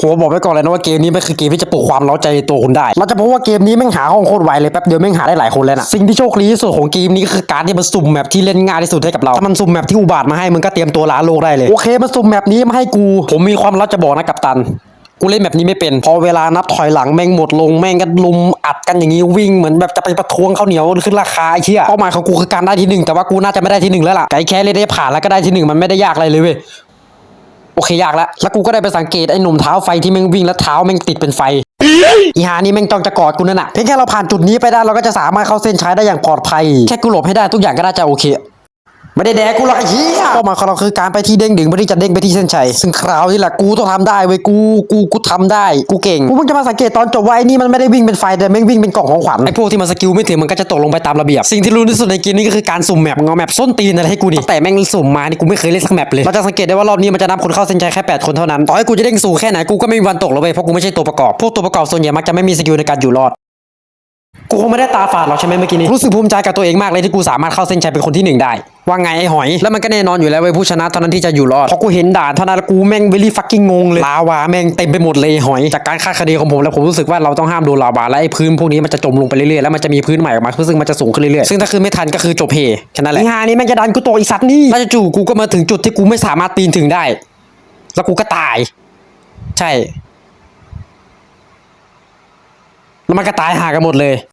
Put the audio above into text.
ผมบอกไว้ก่อนเลยนะว่าเกมนี้ไม่คือเกมที่จะปลุกความเร้าใจในตัวคุณได้ เราจะพบว่าเกมนี้แม่งหาห้องโคตรไวเลยแป๊บเดียวแม่งหาได้หลายคนเลยนะสิ่งที่โชคดีที่สุดของเกมนี้ก็คือการที่มันสุ่มแมปที่เล่นง่ายที่สุดให้กับเราถ้ามันสุ่มแมปที่อุบาทมาให้มึงก็เตรียมตัวล้าโลกได้เลยโอเคมันสุ่มแมปนี้มาให้กู ผมมีความลับจะบอกนะกัปตันกูเล่นแบบนี้ไม่เป็น พอเวลานับถอยหลังแม่งหมดลงแม่งก็ลุมอัดกันอย่างนี้วิ่งเหมือนแบบจะไปประท้วงข้าวเหนียวขึ้นราคาไอ้เชี่ยเป้าหมายของกูคือการได้ที่หนึ่งแต่ว่ากูน่าจะไม่ได้ที่หนึ่งแล้วล่ะไก่แค่เล่นได้ผ่านแล้วก็ได้ที่หนึ่งมันไม่ได้ยากอะไรเลยเว้ย โอเคยากแล้วแล้วกูก็ได้ไปสังเกตไอ้หนุ่มเท้าไฟที่แม่งวิ่งแล้วเท้าแม่งติดเป็นไฟอีหานี่แม่งจ้องจะกอดกูนั่นน่ะเพียงแค่เราผ่านจุดนี้ไปได้เราก็จะสามารถเข้าเส้นชัยได้อย่างปลอดภัยแค่กูหลบให้ได้ทุกอย่างก็น่าจะโอเค ไม่ได้แดกกูหรอกไอ้เหี้ยเป้าหมายของเราคือการไปที่เด้งดึงเพื่อที่จะเด้งไปที่เส้นชัยซึ่งคราวนี้แหละกูต้องทำได้เว้ยกูกูกูทำได้กูเก่งกูเพิ่งจะมาสังเกตตอนจบว่าไอ้นี่มันไม่ได้วิ่งเป็นไฟแต่แม่งวิ่งเป็นกล่องของขวัญไอ้พวกที่มันสกิลไม่ถึงมันก็จะตกลงไปตามระเบียบสิ่งที่รู้ที่สุดในเกมนี้ก็คือการสุ่มแมปเงาแมปส้นตีนอะไรให้กูดิตั้งแต่แม่งสุ่มมานี่กูไม่เคยเล่นสักแมปเลยเราจะสังเกตได้ว่ารอบนี้มันจะนับคนเข้าเส้นชัยแค่8คนเท่านั้นต่อให้กูจะเด้งสูงแค่ไหนกูก็ไม่มีวันตกหรอกเว้ยเพราะกูไม่ใช่ตัวประกอบพวกตัวประกอบส่วนใหญ่มักจะไม่มีสกิลในการอยู่รอด กูคงไม่ได้ตาฝาดหรอกใช่ไหมเมื่อกี้นี้ รู้สึกภูมิใจกับตัวเองมากเลยที่กูสามารถเข้าเส้นชัยเป็นคนที่หนึ่งได้ ว่าไงไอ้หอย แล้วมันก็แน่นอนอยู่แล้วเว้ยผู้ชนะเท่านั้นที่จะอยู่รอด เพราะกูเห็นด่านเท่านั้นแล้วกูแม่งเวลี่ฟักกิ้งงงเลย ลาวาแม่งเต็มไปหมดเลยไอ้หอย จากการคาดคะเนของผมแล้วผมรู้สึกว่าเราต้องห้ามโดนลาวาและไอ้พื้นพวกนี้มันจะจมลงไปเรื่อยๆแล้วมันจะมีพื้นใหม่ออกมาซึ่งมันจะสูงขึ้นเรื่อยๆซึ่งถ้าคืนไม่ทันก็คือจบเพแค่นั้นแหละงานนี้แม่งจะดันกูตกอีสัตว์นี่แล้วจู่ๆกูก็มาถึงจุดที่กูไม่สามารถปีนถึงได้ แล้วกูก็ตาย ใช่แล้วมันก็ตายหากันหมดเลย